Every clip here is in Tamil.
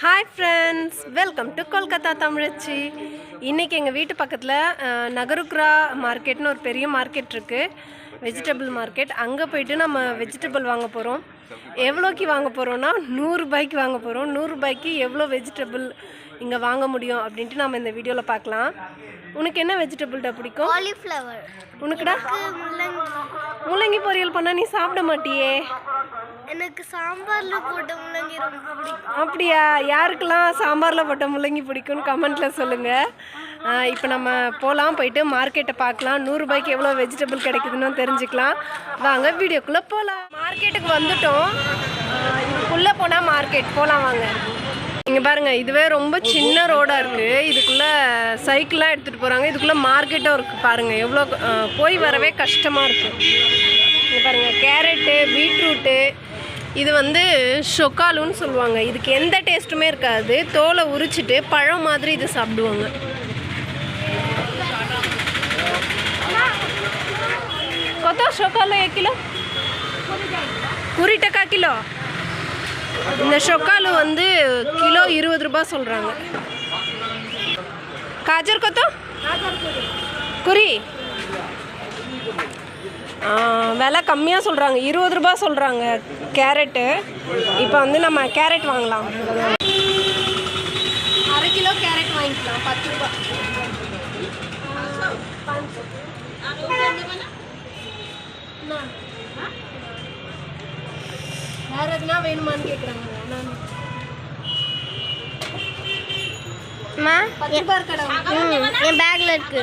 Hi friends welcome to Kolkata தமிழச்சி இன்றைக்கி எங்கள் வீட்டு பக்கத்தில் நகருக்ரா மார்க்கெட்னு ஒரு பெரிய மார்க்கெட் இருக்குது வெஜிடபிள் மார்க்கெட் அங்கே போயிட்டு நம்ம வெஜிடபிள் வாங்க போகிறோம் எவ்வளோக்கு வாங்க போகிறோன்னா நூறுரூபாய்க்கு வாங்க போகிறோம் நூறுரூபாய்க்கு எவ்வளோ வெஜிடபிள் இங்கே வாங்க முடியும் அப்படின்ட்டு நம்ம இந்த வீடியோவில் பார்க்கலாம். உனக்கு என்ன வெஜிடபிள்டா பிடிக்கும்? காலிஃப்ளவர் உனக்குடா? முள்ளங்கி. பொரியல் பண்ணால் நீ சாப்பிட மாட்டியே. எனக்கு சாம்பார்ல போட்ட முள்ளங்கி ரொம்ப பிடிக்கும். அப்படியா? யாருக்கெல்லாம் சாம்பாரில் போட்ட முள்ளங்கி பிடிக்கும்னு கமெண்ட்டில் சொல்லுங்கள் இப்போ நம்ம போகலாம் போயிட்டு மார்க்கெட்டை பார்க்கலாம். நூறுரூபாய்க்கு எவ்வளோ வெஜிடபிள் கிடைக்குதுன்னு தெரிஞ்சுக்கலாம். வாங்க வீடியோக்குள்ளே போகலாம் மார்க்கெட்டுக்கு வந்துட்டோம். இதுக்குள்ளே போனால் மார்க்கெட். போகலாம் வாங்க. இங்கே பாருங்கள் இதுவே ரொம்ப சின்ன ரோடாக இருக்குது இதுக்குள்ளே சைக்கிளாக எடுத்துகிட்டு போகிறாங்க இதுக்குள்ளே மார்க்கெட்டும் இருக்குது பாருங்கள் எவ்வளோ போய் வரவே கஷ்டமாக இருக்குது இங்கே பாருங்கள் கேரட்டு பீட்ரூட்டு இது வந்து ஷொக்காலுன்னு சொல்லுவாங்க. இதுக்கு எந்த டேஸ்ட்டுமே இருக்காது. தோலை உரிச்சிட்டு பழம் மாதிரி இது சாப்பிடுவாங்க. கொத்தா ஷொக்காலு ஏ கிலோ? குறி டக்கா கிலோ? இந்த ஷொக்காலு வந்து கிலோ இருபது ரூபாய் சொல்கிறாங்க காஜர் கொத்தோ? குறி விலை கம்மியாக சொல்கிறாங்க இருபது ரூபாய் சொல்கிறாங்க கேரட்டு. இப்போ வந்து நம்ம கேரட் வாங்கலாம். அரை கிலோ கேரட் வாங்கிக்கலாம். பத்து ரூபா. வேற எதுனா வேணுமான்னு கேட்குறாங்க நான். என் பேக்ல இருக்கு.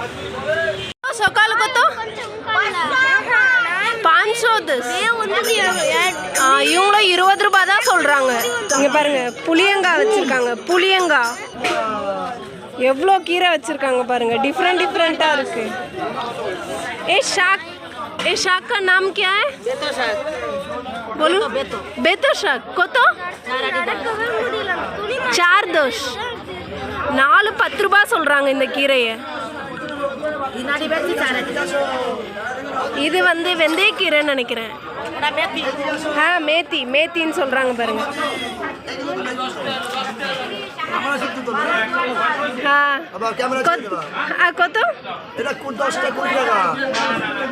வாங்கியிருக்கோம் ஷொக்காலு கொத்தோ பாஞ்சோ தஸ் ஆ, இவங்களும் இருபது ரூபாய் தான் சொல்றாங்க இங்க பாருங்க புளியங்காய் வச்சிருக்காங்க புளியங்காய் எவ்வளோ கீரை வச்சிருக்காங்க பாருங்க டிஃப்ரெண்ட் டிஃப்ரெண்டா இருக்கு ए शाक ए शाक का नाम क्या है बोलो बेतो शाक কত चार दोष நாலு பத்து ரூபாய் சொல்றாங்க இந்த கீரையை இது வந்து வெந்தயக்கீரைன்னு நினைக்கிறேன் ஆ மேத்தி மேத்தின்னு சொல்கிறாங்க பாருங்க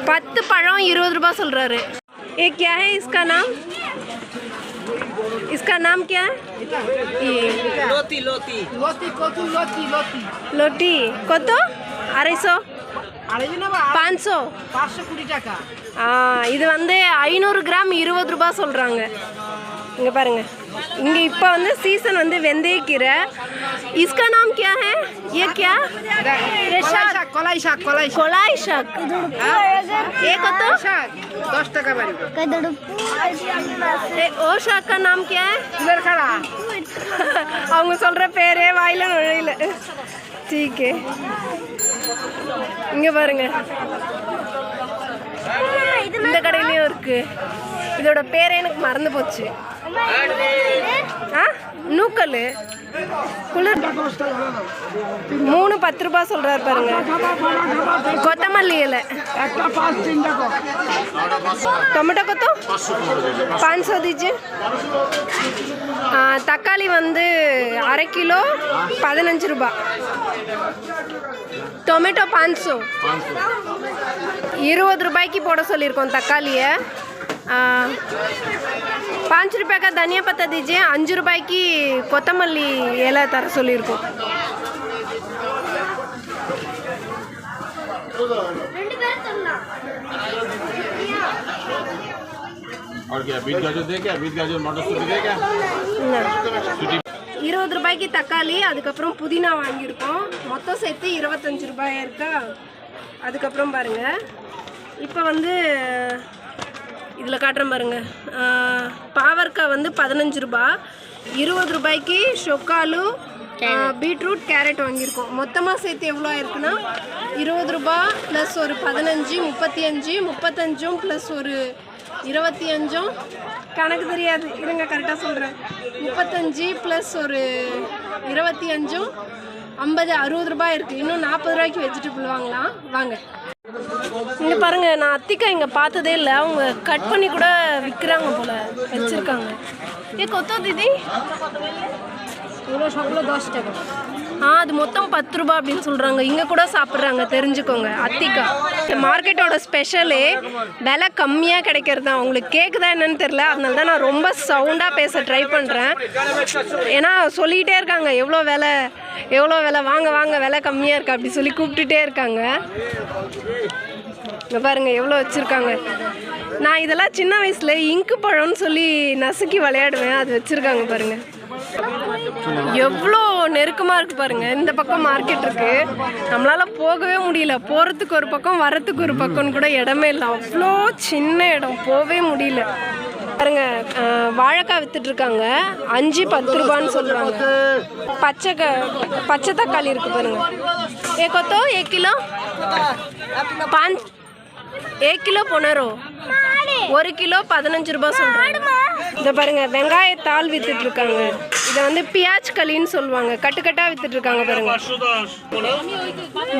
பத்து பழம் இருபது ரூபாய் சொல்றாரு ये क्या है इसका नाम इसका नाम क्या है ये लोटी लोटी लोटी कोतु लोटी लोटी लोटी कोतु টাকা ஆ, இது வந்து ஐநூறு கிராம் இருபது ரூபாய் சொல்கிறாங்க இங்கே பாருங்க இங்கே இப்போ வந்து சீசன் வந்து வெந்தயக்கீரை इसका नाम क्या है ये क्या ये শাক কলাই শাক কলাই কলাই শাক ये কত শাক দশ টাকা বাড়ি ए, ओ शाक का नाम क्या है ফুলের খাড়া அவங்க சொல்ற பேரே வாயில நுழையில டீக்கு இங்க பாருங்க. இந்த கடையிலயும் இருக்கு. இதோட பேரே எனக்கு மறந்து போச்சு. ஆ? நூக்கல் குளிர். மூணு பத்து ரூபாய் சொல்றாரு பாருங்க. கொத்தமல்லி இலை. டொமேட்டோ கொத்தோ? பாஞ்சோ தீஜி தக்காளி வந்து அரை கிலோ பதினஞ்சு ரூபாய் டொமேட்டோ பாஞ்சோ இருபது ரூபாய்க்கு போட சொல்லியிருக்கோம் தக்காளியை. பாஞ்சு ரூபாய்க்கா தனியா பத்தா தீஜே? அஞ்சு ரூபாய்க்கு கொத்தமல்லி இலை தர சொல்லியிருக்கோம். இருபது ரூபாய்க்கு தக்காளி அதுக்கப்புறம் புதினா வாங்கியிருக்கோம். மொத்தம் சேர்த்து இருபத்தஞ்சு ரூபாய் இருக்கா? அதுக்கப்புறம் பாருங்க. இப்போ வந்து இதில் காட்டுறேன் பாருங்க. ஆஹ், பாவற்காய் வந்து பதினஞ்சு ரூபா. இருபது ரூபாய்க்கு ஷொக்காலு ஆஹ், பீட்ரூட் கேரட் வாங்கியிருக்கோம். மொத்தமாக சேர்த்து எவ்வளோ ஆயிருக்குன்னா இருபது ரூபா ப்ளஸ் ஒரு பதினஞ்சு முப்பத்தி அஞ்சு முப்பத்தஞ்சும் ப்ளஸ் ஒரு இருபத்தி அஞ்சும். கணக்கு தெரியாது. இருங்க கரெக்டாக சொல்கிறேன் முப்பத்தஞ்சு ப்ளஸ் ஒரு இருபத்தி அஞ்சும் ஐம்பது அறுபது ரூபாய் இருக்குது இன்னும் நாற்பது ரூபாய்க்கு வெஜிடபிள் வாங்கலாம் வாங்க. இங்கே பாருங்க நான் அத்திக்காய் இங்கே பார்த்ததே இல்லை. அவங்க கட் பண்ணி கூட விற்கிறாங்க போல. வச்சிருக்காங்க. ஏ கொத்தோ தீதி? இவ்வளோ சம்பளம் தோசை টাকা ஆ அது மொத்தம் பத்து ரூபா அப்படின்னு சொல்கிறாங்க இங்கே கூட சாப்பிட்றாங்க தெரிஞ்சுக்கோங்க. அத்திக்கா இந்த மார்க்கெட்டோட ஸ்பெஷலே விலை கம்மியாக கிடைக்கிறது? தான் உங்களுக்கு கேட்குதா என்னன்னு தெரில அதனால தான் நான் ரொம்ப சவுண்டாக பேச ட்ரை பண்ணுறேன் ஏன்னா சொல்லிகிட்டே இருக்காங்க எவ்வளோ விலை எவ்வளோ விலை வாங்க வாங்க விலை கம்மியாக இருக்கு அப்படி சொல்லி கூப்பிட்டுட்டே இருக்காங்க. இங்கே பாருங்க எவ்வளோ வச்சுருக்காங்க. நான் இதெல்லாம் சின்ன வயசில் இங்கு பழம்னு சொல்லி நசுக்கி விளையாடுவேன். அது வச்சுருக்காங்க பாருங்கள் எவ்வளோ நெருக்கமாக இருக்கு பாருங்க. இந்த பக்கம் மார்க்கெட் இருக்கு. நம்மளால போகவே முடியல. போகிறதுக்கு ஒரு பக்கம் வரத்துக்கு ஒரு பக்கம்னு கூட இடமே இல்லை. அவ்வளோ சின்ன இடம். போகவே முடியல. பாருங்க வாழைக்காய் வித்துட்டு இருக்காங்க அஞ்சு பத்து ரூபான்னு சொல்றாங்க. பச்சை க பச்சை தக்காளி இருக்கு பாருங்க. ஏ கொத்தோ ஏ கிலோ? பாஞ்ச் ஏ கிலோ பொனரோ ஒரு கிலோ பதினஞ்சு ரூபாய் சொல்றாங்க. இதை பாருங்க வெங்காயத்தாள் வித்துட்டு இருக்காங்க இதை வந்து பியாஜ் களின்னு சொல்லுவாங்க. கட்டுக்கட்டா விற்றுட்ருக்காங்க பாருங்க.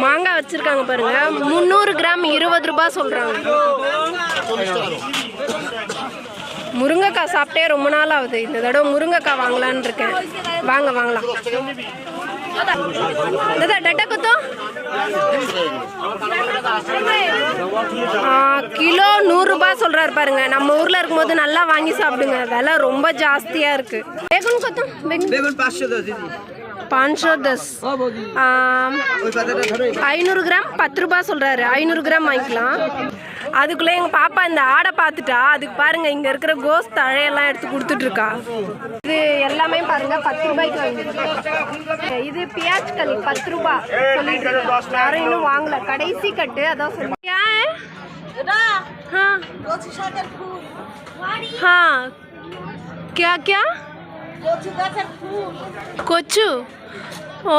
மாங்காய் வச்சிருக்காங்க பாருங்க. முந்நூறு கிராம் இருபது ரூபாய் சொல்றாங்க. முருங்கைக்காய் சாப்பிட்டே ரொம்ப நாள் ஆகுது. இந்த தடவை முருங்கைக்காய் வாங்கலான்னு இருக்கேன். வாங்க வாங்கலாம். தாதா டட்டா குத்தோ ஆ, கிலோ நூறுரூபா சொல்கிறாரு பாருங்க நம்ம ஊரில் இருக்கும்போது நல்லா வாங்கி சாப்பிடுங்க விலை ரொம்ப ஜாஸ்தியாக இருக்கு বেগুন কত বেগুন বেগুন পাঁচশো দশ দিদি பான்ஷோ தஸ் ஐநூறு கிராம் பத்து ரூபா சொல்கிறாரு ஐநூறு கிராம் வாங்கிக்கலாம். அதுக்குள்ளே எங்கள் பாப்பா இந்த ஆடை பார்த்துட்டா அதுக்கு பாருங்கள் இங்கே இருக்கிற கோஸ் தழையெல்லாம் எடுத்து கொடுத்துட்ருக்கா. இது எல்லாமே பாருங்கள் பத்து ரூபாய்க்கு வாங்கிக்கலாம் இது பியாஜ் களி பத்து ரூபா சொல்லிட்டு யாரும் இன்னும் வாங்கல. கடைசி கட்டு அதான் சொல்லி. हाँ क्या क्या कोचू ஓ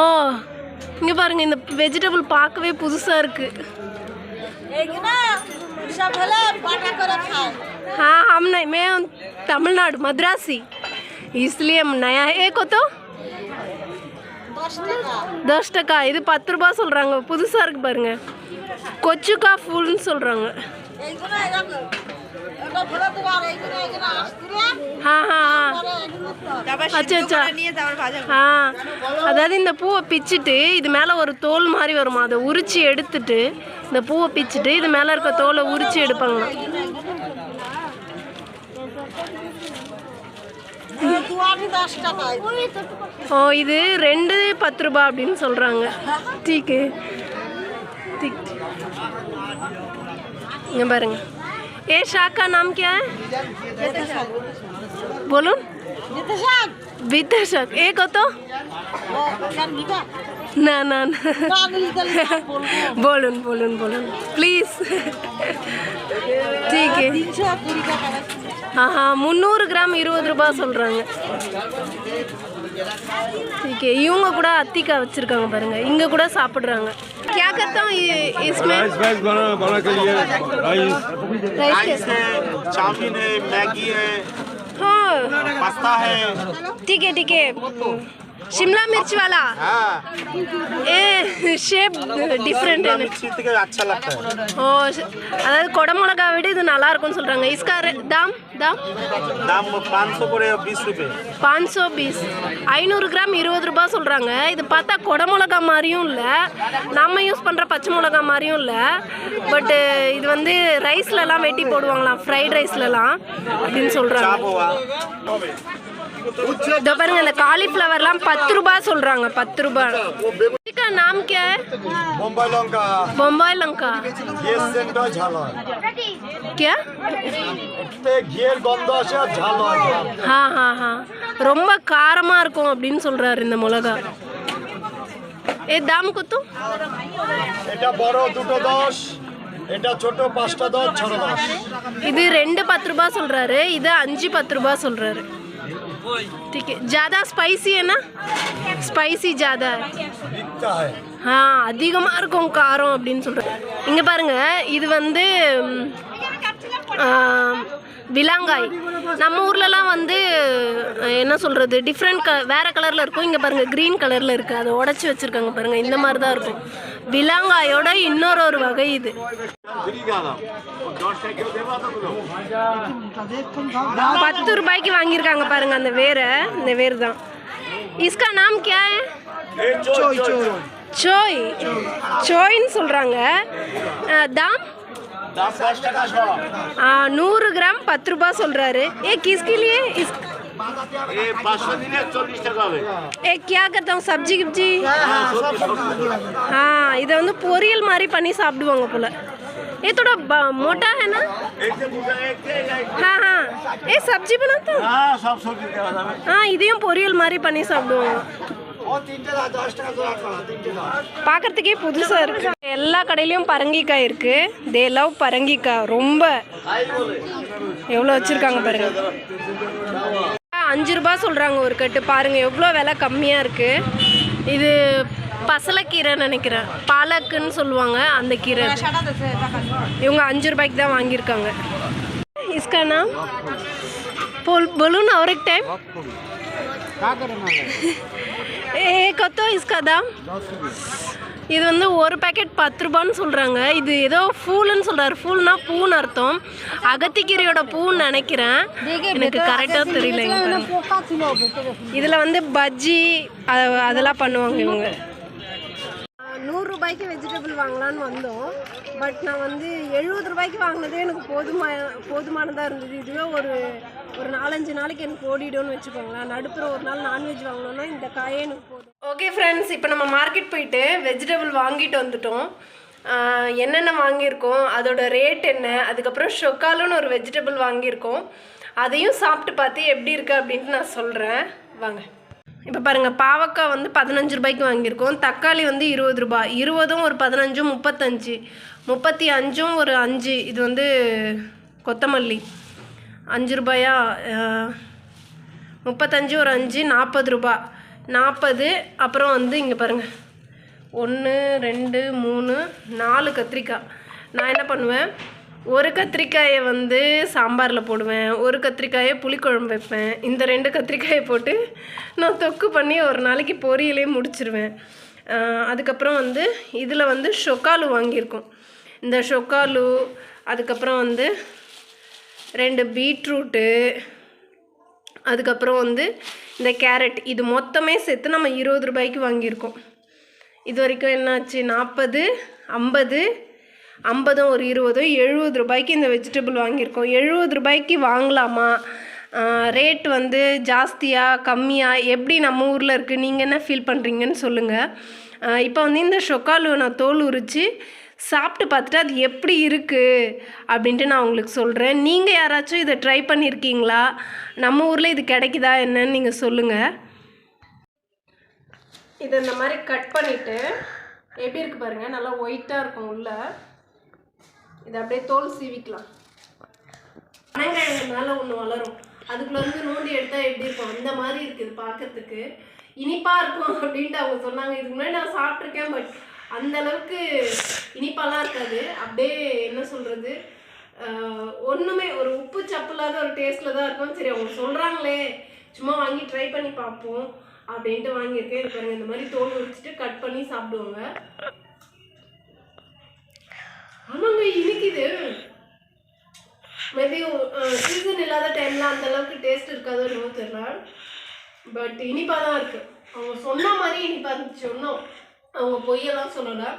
இங்கே பாருங்க இந்த வெஜிடபிள் பார்க்கவே புதுசாக இருக்கு हाँ हम नहीं मैं तमिलनाडु मद्रासी इसलिए हम नया है एक हो तो தஸ் டக்கா இது பத்து ரூபா சொல்கிறாங்க புதுசாக இருக்கு பாருங்க கொச்சுக்கா ஃபுல்னு சொல்கிறாங்க அதாவது இந்த பூவை பிச்சுட்டு இது மேலே ஒரு தோல் மாதிரி வருமா? அதை உரிச்சு எடுத்துட்டு இந்த பூவை பிச்சுட்டு இது மேலே இருக்க தோலை உரிச்சு எடுப்பாங்களாம் ஓ இது ரெண்டு பத்து ரூபா அப்படின்னு சொல்கிறாங்க டீக்கு. ठीक இங்க பாருங்க ஏ ஷாக்கா நாம் क्या है बोलून बीता शाक एक हो तो না না না বলুন বলুন বলুন প্লিজ ঠিক ஆஹா முந்நூறு கிராம் இருபது ரூபாய் சொல்கிறாங்க ठीक है இவங்க கூட அத்திக்காய் வச்சுருக்காங்க பாருங்க இங்கே கூட சாப்பிட்றாங்க क्या करता हूँ ये इसमें राइस वाइस बना बना के लिए राइस राइस कैसे चाउमीन है मैगी है हाँ पास्ता है ठीक है ठीक है शिमला मिर्च वाला हाँ ए शेप डिफरेंट है ना मिर्ची के अच्छा लगता है ஓ ஷ- அதாவது குடமிளகா விட இது நல்லா இருக்கும்னு சொல்கிறாங்க இஸ்கா ரே- தாம் தாம் दाम पाँच सौ पड़े बीस रुपए பாஞ்சோ பீஸ் ஐநூறு கிராம் இருபது ரூபாய் சொல்கிறாங்க இது பார்த்தா குடமிளகா மாதிரியும் இல்லை நம்ம யூஸ் பண்ணுற பச்சை மிளகா மாதிரியும் இல்லை பட்டு இது வந்து ரைஸ்லலாம் வெட்டி போடுவாங்களாம் ஃப்ரைட் ரைஸ்லலாம் அப்படின்னு சொல்கிறாங்க हुआ இதோ பாருங்க இந்த காலிஃப்ளவர்லாம் பத்து ரூபாய் சொல்கிறாங்க பத்து ரூபாய் इसका नाम क्या है मुंबई लौंगा बम्बई लंका ये सेंटर झाला क्या घेर गंदा से झाला ஹா ஹா ஹா ரொம்ப காரமாக இருக்கும் அப்படின்னு சொல்கிறாரு இந்த மிளகா ஏ தாம் குத்தும் এটা বড় দুটো দশ এটা ছোট পাঁচটা দশ ছড়ো দশ இது ரெண்டு பத்து ரூபாய் சொல்கிறாரு இது அஞ்சு பத்து ரூபாய் சொல்கிறாரு ठीक है ज़्यादा स्पाइसी है ना? ஸ்பைசி ஜாதா ஆ அதிகமாக இருக்கும் காரம் அப்படின்னு சொல்கிறேன் இங்கே பாருங்கள் இது வந்து விலாங்காய் நம்ம ஊர்லலாம் வந்து என்ன சொல்கிறது டிஃப்ரெண்ட் க வேறு கலரில் இருக்கும். இங்கே பாருங்கள் க்ரீன் கலரில் இருக்குது அதை உடச்சி வச்சுருக்காங்க பாருங்கள் இந்த மாதிரி தான் இருக்கும். விலாங்காயோட இன்னொரு ஒரு வகை இது. பத்து ரூபாய்க்கு வாங்கியிருக்காங்க பாருங்க அந்த வேரை. இந்த வேர் தான் இஸ்கா நாம் கியா ஹை? சோய் சோயின்னு சொல்கிறாங்க தாம்? ஆ, நூறு கிராம் பத்து ரூபாய் சொல்கிறாரு ஏ கிஸ்கிலியே இஸ் ஏ கியா கர்த்தா हूँ சப்ஜி கிப்ஜி ஆ இதை வந்து பொரியல் மாதிரி பண்ணி சாப்பிடுவாங்க போல ये थोड़ा ब- मोटा है ना हाँ हाँ ये सब्जी बनाता हूँ हाँ இதையும் பொரியல் மாதிரி பண்ணி சாப்பிடுவாங்க பார்க்குறதுக்கே புதுசாக இருக்கு. எல்லா கடையிலையும் பரங்கிக்காய் இருக்கு. தே லவ் பரங்கிக்காய். ரொம்ப. எவ்வளோ வச்சிருக்காங்க பாருங்க. அஞ்சு ரூபா சொல்கிறாங்க ஒரு கட்டு. பாருங்கள் எவ்வளோ விலை கம்மியாக இருக்குது இது பசலக்கீரை நினைக்கிறேன். பாலக்குன்னு சொல்லுவாங்க அந்த கீரை. இவங்க அஞ்சு ரூபாய்க்கு தான் வாங்கியிருக்காங்க. இஸ்கானா? பொல் பலூன் அவருக்கு டைம் கত இஸ்கா தாம் இது வந்து ஒரு பேக்கெட் பத்து ரூபான்னு சொல்கிறாங்க இது ஏதோ ஃபூலுன்னு சொல்கிறாரு ஃபூல்னா பூன்னு அர்த்தம். அகத்திக்கீரையோட பூன்னு நினைக்கிறேன். எனக்கு கரெக்டாக தெரியல இதில் வந்து பஜ்ஜி அதெல்லாம் பண்ணுவாங்க இவங்க. ரூபாய்க்கு வெஜிடபிள் வாங்கலான்னு வந்தோம். பட் நான் வந்து எழுபது ரூபாய்க்கு வாங்கினதே எனக்கு போதுமா போதுமானதாக இருந்தது. இதுவே ஒரு ஒரு நாலஞ்சு நாளைக்கு எனக்கு ஓடிடும்னு வச்சுக்கோங்களேன். நடுப்புற ஒரு நாள் நான்வெஜ் வாங்கினோன்னா இந்த காயே எனக்கு போதும். ஓகே ஃப்ரெண்ட்ஸ் இப்போ நம்ம மார்க்கெட் போயிட்டு வெஜிடபிள் வாங்கிட்டு வந்துட்டோம். என்னென்ன வாங்கியிருக்கோம் அதோட ரேட் என்ன அதுக்கப்புறம் ஷொக்காலுன்னு ஒரு வெஜிடபிள் வாங்கியிருக்கோம். அதையும் சாப்பிட்டு பார்த்து எப்படி இருக்குது அப்படின்ட்டு நான் சொல்கிறேன் வாங்க. இப்போ பாருங்கள் பாவக்காய் வந்து பதினஞ்சு ரூபாய்க்கு வாங்கியிருக்கோம். தக்காளி வந்து இருபது ரூபாய். இருபதும் ஒரு பதினஞ்சும் முப்பத்தஞ்சு. முப்பத்தி அஞ்சும் ஒரு அஞ்சு. இது வந்து கொத்தமல்லி. அஞ்சு ரூபாயா? முப்பத்தஞ்சு ஒரு அஞ்சு நாற்பது ரூபா. நாற்பது அப்புறம் வந்து இங்கே பாருங்கள் ஒன்று ரெண்டு மூணு நாலு கத்திரிக்காய். நான் என்ன பண்ணுவேன்? ஒரு கத்திரிக்காயை வந்து சாம்பாரில் போடுவேன் ஒரு கத்திரிக்காயை புளிக்குழம்பு வைப்பேன். இந்த ரெண்டு கத்திரிக்காயை போட்டு நான் தொக்கு பண்ணி ஒரு நாளைக்கு பொரியலே முடிச்சிருவேன். அதுக்கப்புறம் வந்து இதில் வந்து ஷொக்காலு வாங்கியிருக்கோம். இந்த ஷொக்காலு அதுக்கப்புறம் வந்து ரெண்டு பீட்ரூட்டு அதுக்கப்புறம் வந்து இந்த கேரட் இது மொத்தமே சேர்த்து நம்ம இருபது ரூபாய்க்கு வாங்கியிருக்கோம். இது வரைக்கும் என்னாச்சு? நாற்பது ஐம்பது ஐம்பதும் ஒரு இருபதும் எழுபது ரூபாய்க்கு இந்த வெஜிடபிள் வாங்கியிருக்கோம். எழுபது ரூபாய்க்கு வாங்கலாமா? ரேட் வந்து ஜாஸ்தியாக கம்மியாக எப்படி நம்ம ஊரில் இருக்குது நீங்கள் என்ன ஃபீல் பண்ணுறீங்கன்னு சொல்லுங்கள் இப்போ வந்து இந்த ஷொக்காலு நான் தோல் உரித்து சாப்பிட்டு பார்த்துட்டு அது எப்படி இருக்குது அப்படின்ட்டு நான் உங்களுக்கு சொல்கிறேன் நீங்கள் யாராச்சும் இதை ட்ரை பண்ணியிருக்கீங்களா நம்ம ஊரில் இது கிடைக்குதா என்னன்னு நீங்கள் சொல்லுங்கள் இதை இந்த மாதிரி கட் பண்ணிவிட்டு எப்படி இருக்குது பாருங்கள் நல்லா ஒயிட்டாக இருக்கும் உள்ளே. இதை அப்படியே தோல் சீவிக்கலாம். பனங்கிழங்கு மேலே ஒன்று வளரும். அதுக்குள்ள வந்து நோண்டி எடுத்தால் எப்படி இருக்கும்? அந்த மாதிரி இருக்குது பார்க்கறதுக்கு. இனிப்பாக இருக்கும் அப்படின்ட்டு அவங்க சொன்னாங்க. இதுக்கு முன்னாடி நான் சாப்பிட்ருக்கேன் பட் அந்த அளவுக்கு இனிப்பாலாம் இருக்காது. அப்படியே என்ன சொல்கிறது ஒன்றுமே ஒரு உப்பு சப்பு இல்லாத ஒரு டேஸ்ட்டில் தான் இருக்கும். சரி அவங்க சொல்கிறாங்களே சும்மா வாங்கி ட்ரை பண்ணி பார்ப்போம் அப்படின்ட்டு வாங்கியிருக்கேன். இது பாருங்க இந்த மாதிரி தோல் உரிச்சிட்டு கட் பண்ணி சாப்பிடுவாங்க. ஆமாங்க இனிக்குது. மேபி சீசன் இல்லாத டைம்ல அந்த அளவுக்கு டேஸ்ட் இருக்காதோ என்னவோ தெரியல. பட் இனிப்பாக தான் இருக்கு. அவங்க சொன்ன மாதிரி இனிப்பாக இருந்துச்சு ஒன்றும் அவங்க பொய்யெல்லாம் சொல்லலை.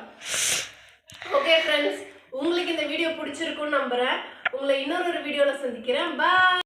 ஓகே ஃப்ரெண்ட்ஸ் உங்களுக்கு இந்த வீடியோ பிடிச்சிருக்குன்னு நம்புகிறேன் உங்களை இன்னொரு வீடியோவில் சந்திக்கிறேன். பாய்